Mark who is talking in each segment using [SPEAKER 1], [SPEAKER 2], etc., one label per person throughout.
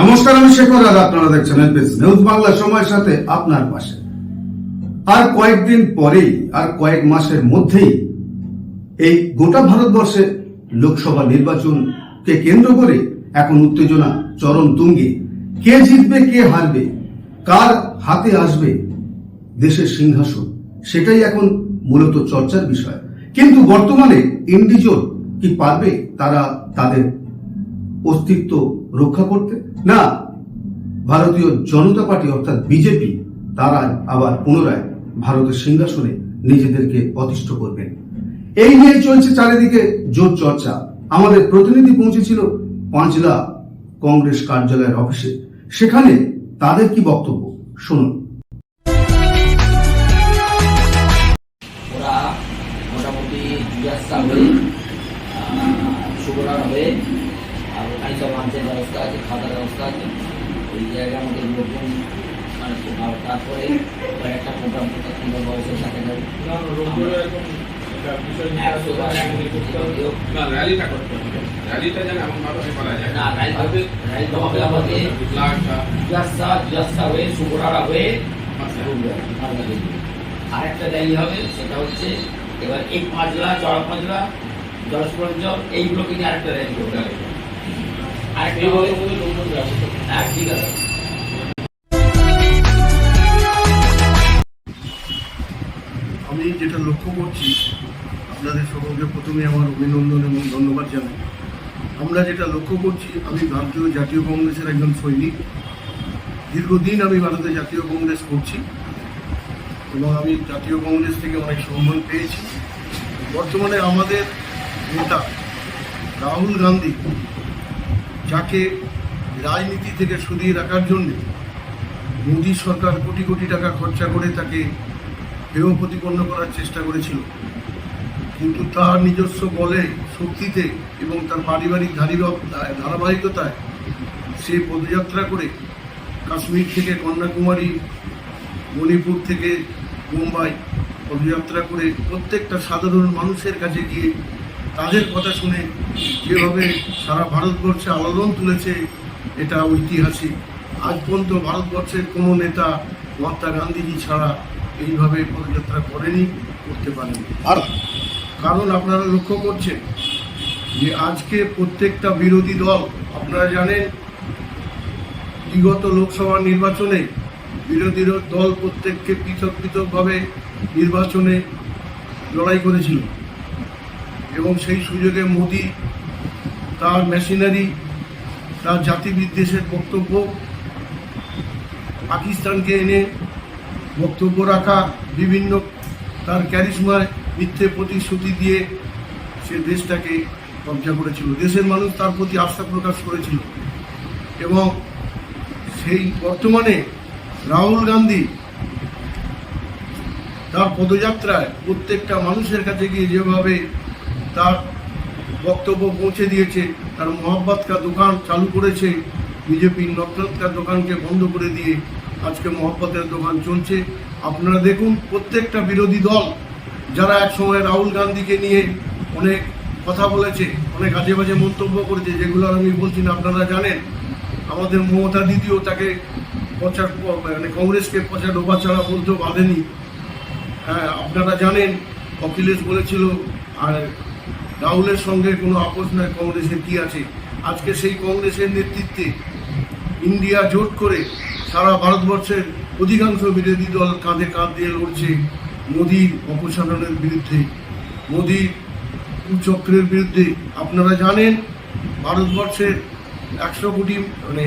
[SPEAKER 1] নমস্কার, আমি শেখর আর আপনারা দেখছেন এলপিএস নিউজ বাংলা সময়ের সাথে আপনার পাশে। আর কয়েকদিন পরেই, আর কয়েক মাসের মধ্যেই এই গোটা ভারতবর্ষে লোকসভা নির্বাচনকে কেন্দ্র করে এখন উত্তেজনা, চরম তুঙ্গে। কে জিতবে, কে হারবে, কার হাতে আসবে দেশের সিংহাসন, সেটাই এখন মূলত চর্চার বিষয়। কিন্তু বর্তমানে ইন্ডিজোর কি পারবে, তারা তাদের অস্তিত্ব রক্ষা করতে? না। ভারতীয় জনতা পার্টি, অর্থাৎ বিজেপি, তারা আবার পুনরায় ভারতের সিংহাসনে নিজেদেরকে অতিষ্ঠ করবেন। এই নিয়ে চলছে চারিদিকে জোর চর্চা। আমাদের প্রতিনিধি পৌঁছেছিল পাঁচলা কংগ্রেস কার্যালয়ের অফিসে। সেখানে তাদের কি বক্তব্য? শুনুন।
[SPEAKER 2] হবে আরেকটা র্যালি হবে সেটা হচ্ছে এবার এই পাঁচলা, চড়া পাঁচলা জলসরঞ্জল এইগুলোকে নিয়ে আরেকটা র্যালি করতে হবে আরেকটা হ্যাঁ ঠিক আছে।
[SPEAKER 3] আমি যেটা লক্ষ্য করছি, আপনাদের সকলকে প্রথমে আমার অভিনন্দন এবং ধন্যবাদ জানাই। আমরা যেটা লক্ষ্য করছি, আমি ভারতীয় জাতীয় কংগ্রেসের একজন সৈনিক। দীর্ঘদিন আমি ভারতের জাতীয় কংগ্রেস করছি এবং আমি জাতীয় কংগ্রেস থেকে অনেক সম্মান পেয়েছি। বর্তমানে আমাদের নেতা রাহুল গান্ধী, যাকে রাজনীতি থেকে সরিয়ে রাখার জন্য মোদী সরকার কোটি কোটি টাকা খরচা করে তাকে হেয় প্রতিপন্ন করার চেষ্টা করেছিল। কিন্তু তার নিজস্ব বলে, শক্তিতে এবং তার পারিবারিক ধারিব- ধারাবাহিকতায় সে পদযাত্রা করে কাশ্মীর থেকে কন্যাকুমারী, মণিপুর থেকে মুম্বাই পদযাত্রা করে প্রত্যেকটা সাধারণ মানুষের কাছে গিয়ে তাদের কথা শুনে যেভাবে সারা ভারতবর্ষে আলোড়ন তুলেছে, এটা ঐতিহাসিক। আজ পর্যন্ত ভারতবর্ষের কোনো নেতা মহাত্মা গান্ধীজি ছাড়া এইভাবে পদযাত্রা করেনি করতে পারেনি। আর কারণ আপনারা লক্ষ্য করছেন যে আজকে প্রত্যেকটা বিরোধী দল আপনারা জানেন বিগত লোকসভা নির্বাচনে বিরোধী দল প্রত্যেককে পৃথক পৃথকভাবে নির্বাচনে লড়াই করেছিল। এবং সেই সুযোগে মোদি তার মেশিনারি তার জাতি বিদ্বেষের বক্তব্য পাকিস্তানকে এনে বক্তব্য রাখা, বিভিন্ন তার ক্যারিশমায় মিথ্যে প্রতিশ্রুতি দিয়ে সে দেশটাকে কবজা করেছিল। দেশের মানুষ তার প্রতি আস্থা প্রকাশ করেছিল। এবং সেই বর্তমানে রাহুল গান্ধী তার পদযাত্রায় প্রত্যেকটা মানুষের কাছে গিয়ে যেভাবে তার বক্তব্য পৌঁছে দিয়েছে, তার কা দোকান চালু করেছে, বিজেপির নফরত দোকানকে বন্ধ করে দিয়ে আজকে মোহাম্মতের দোকান চলছে। আপনারা দেখুন, প্রত্যেকটা বিরোধী দল যারা এক সময় রাহুল গান্ধীকে নিয়ে অনেক কথা বলেছে, অনেক আজে বাজে মন্তব্য করেছে, যেগুলো আমি বলছি না, আপনারা জানেন। আমাদের মমতা দিদিও তাকে প্রচার মানে কংগ্রেসকে প্রচার ডোবা ছাড়া বলতেও বাঁধেনি। হ্যাঁ আপনারা জানেন, অখিলেশ বলেছিল, আর রাহুলের সঙ্গে কোনো আপোষ নয় কংগ্রেসের কী আছে? আজকে সেই কংগ্রেসের নেতৃত্বে ইন্ডিয়া জোট করে সারা ভারতবর্ষের অধিকাংশ বিরোধী দল কাঁধে কাঁধ দিয়ে লড়ছে মোদির অপসারণের বিরুদ্ধে। মোদির কুচক্রের বিরুদ্ধে। আপনারা জানেন, ভারতবর্ষের একশো কোটি মানে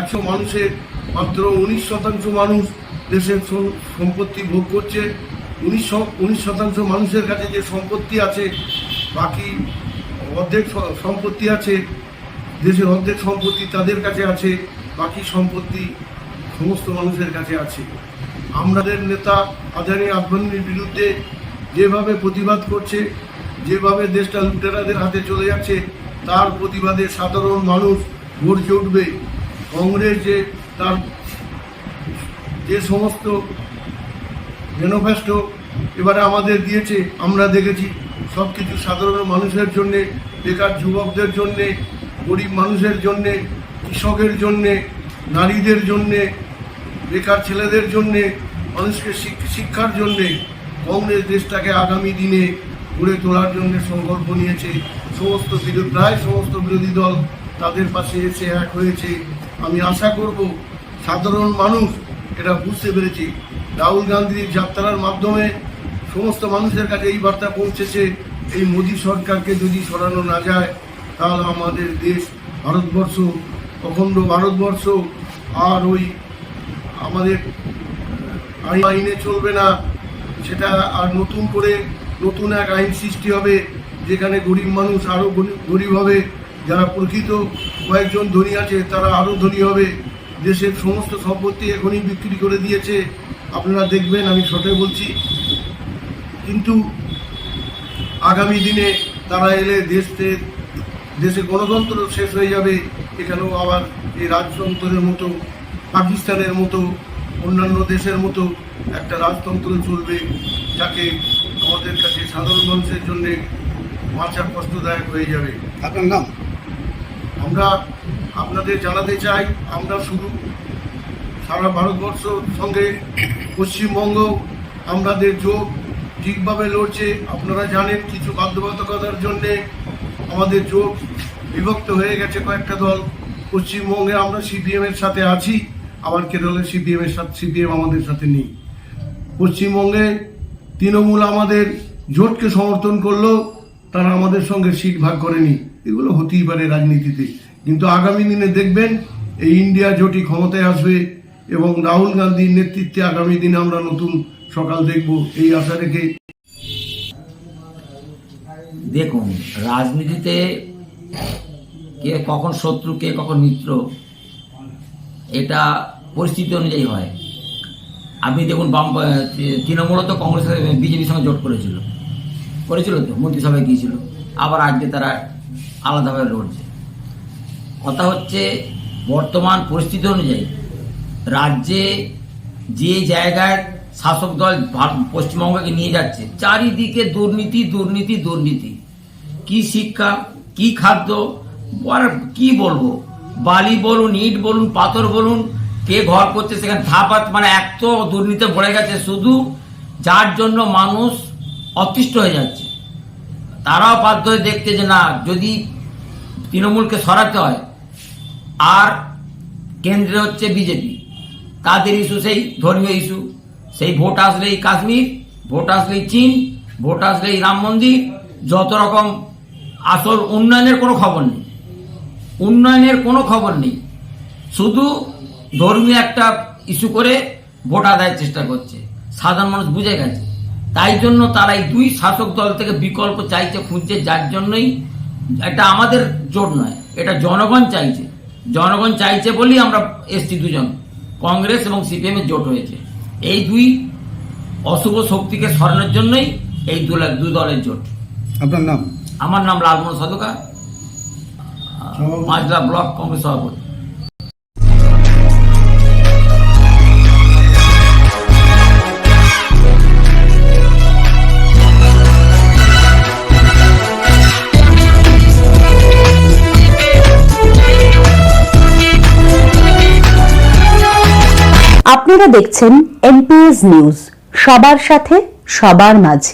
[SPEAKER 3] একশো মানুষের মাত্র উনিশ শতাংশ মানুষ দেশের সম্পত্তি ভোগ করছে। উনিশ উনিশ শতাংশ মানুষের কাছে যে সম্পত্তি আছে, বাকি অর্ধেক সম্পত্তি আছে, দেশের অর্ধেক সম্পত্তি তাদের কাছে আছে। বাকি সম্পত্তি সমস্ত মানুষের কাছে আছে। আমাদের নেতা আদানি আফগানির বিরুদ্ধে যেভাবে প্রতিবাদ করছে, যেভাবে দেশটা লুটেরাদের হাতে চলে যাচ্ছে, তার প্রতিবাদে সাধারণ মানুষ গর্জে উঠবে। কংগ্রেস যে তার যে সমস্ত ম্যানিফেস্টো এবারে আমাদের দিয়েছে, আমরা দেখেছি। সব কিছু সাধারণ মানুষের জন্যে, বেকার যুবকদের জন্যে, গরিব মানুষের জন্যে কৃষকের জন্যে, নারীদের জন্যে, বেকার ছেলেদের জন্যে, মানুষকে শিক- শিক্ষার জন্যে কংগ্রেস দেশটাকে আগামী দিনে গড়ে তোলার জন্য সংকল্প নিয়েছে। সমস্ত বিরোধী, প্রায় সমস্ত বিরোধী দল তাদের পাশে এসে এক হয়েছে। আমি আশা করব সাধারণ মানুষ এটা বুঝতে পেরেছি। রাহুল গান্ধীর যাত্রার মাধ্যমে সমস্ত মানুষের কাছে এই বার্তা পৌঁছেছে, এই মোদী সরকারকে যদি সরানো না যায়, তাহলে আমাদের দেশ, ভারতবর্ষ অখণ্ড ভারতবর্ষ আর ওই আমাদের আইন চলবে না, সেটা আর নতুন করে নতুন এক আইন সৃষ্টি হবে, যেখানে গরিব মানুষ আরও গরিব হবে, যারা প্রকৃত কয়েকজন ধনী আছে তারা আরও ধনী হবে। দেশের সমস্ত সম্পত্তি এখনই বিক্রি করে দিয়েছে, আপনারা দেখবেন, আমি ছোটে বলছি। কিন্তু আগামী দিনে তারা এলে দেশের দেশে গণতন্ত্র শেষ হয়ে যাবে। এখানেও আবার এই রাজতন্ত্রের মতো পাকিস্তানের মতো অন্যান্য দেশের মতো একটা রাজতন্ত্র চলবে যাকে আমাদের কাছে সাধারণ মানুষের জন্য বাঁচা কষ্টদায়ক হয়ে যাবে।
[SPEAKER 1] আপনার নাম?
[SPEAKER 3] আমরা আপনাদের জানাতে চাই আমরা শুধু সারা ভারতবর্ষ সঙ্গে পশ্চিমবঙ্গ আমাদের যোগ ঠিকভাবে লড়ছে। আপনারা জানেন কিছু বাধ্যবাধকতার জন্যে আমাদের যোগ বিভক্ত হয়ে গেছে কয়েকটা দল। পশ্চিমবঙ্গে আমরা সিপিএম এর সাথে আছি, আবার কেরলে সিপিএম এর সাথে সিপিএম আমাদের সাথে নেই। পশ্চিমবঙ্গে তৃণমূল আমাদের জোটকে সমর্থন করল, তারা আমাদের সঙ্গে সিট ভাগ করেনি। এগুলো হতেই পারে রাজনীতিতে। কিন্তু আগামী দিনে দেখবেন, এই ইন্ডিয়া জোটই ক্ষমতায় আসবে এবং রাহুল গান্ধীর নেতৃত্বে আগামী দিনে আমরা নতুন সকাল দেখব, এই আশা রেখে
[SPEAKER 2] দেখুন, রাজনীতিতে কে কখন শত্রু, কে কখন মিত্র, এটা পরিস্থিতি অনুযায়ী হয়। আপনি দেখুন, বাম তৃণমূলও তো কংগ্রেস বিজেপির সঙ্গে জোট করেছিল। করেছিল তো, মন্ত্রিসভায় গিয়েছিল। আবার আজকে তারা আলাদাভাবে লড়ছে। কথা হচ্ছে, বর্তমান পরিস্থিতি অনুযায়ী রাজ্যে যে জায়গায় শাসক দল পশ্চিমবঙ্গকে নিয়ে যাচ্ছে, চারিদিকে দুর্নীতি দুর্নীতি দুর্নীতি। কি শিক্ষা? কি খাদ্য? আর কি বলব? বালি বলুন, ইট বলুন, পাথর বলুন, কে ঘর করছে সেখানে ধাপাত মানে এত দুর্নীতি ভরে গেছে, শুধু যার জন্য মানুষ অতিষ্ঠ হয়ে যাচ্ছে। তারাও বাধ্য হয়ে দেখতে যে না, যদি তৃণমূলকে সরাতে হয়, আর কেন্দ্রে হচ্ছে বিজেপি। তাদের ইস্যু সেই ধর্মীয় ইস্যু সেই ভোট আসলেই কাশ্মীর, ভোট আসলেই চীন, ভোট আসলেই রাম মন্দির, যত রকম আসল উন্নয়নের কোনো খবর নেই। উন্নয়নের কোনো খবর নেই। শুধু ধর্মীয় একটা ইস্যু করে ভোট আদায়ের চেষ্টা করছে। সাধারণ মানুষ বুঝে গেছে। তাই জন্য তারা এই দুই শাসক দল থেকে বিকল্প চাইছে, খুঁজছে, যার জন্যই এটা আমাদের জোট নয়, এটা জনগণ চাইছে। জনগণ চাইছে বলেই আমরা এসছি দুজন, কংগ্রেস এবং সিপিএম এর জোট হয়েছে। এই দুই অশুভ শক্তিকে সরানোর জন্যই এই দু দলের জোট।
[SPEAKER 1] আপনার নাম?
[SPEAKER 2] আমার নাম লালমোহন সদকা মাজরা ব্লক কংগ্রেস সভাপতি।
[SPEAKER 4] আপনারা দেখছেন এনপিএস নিউজ সবার সাথে সবার মাঝে।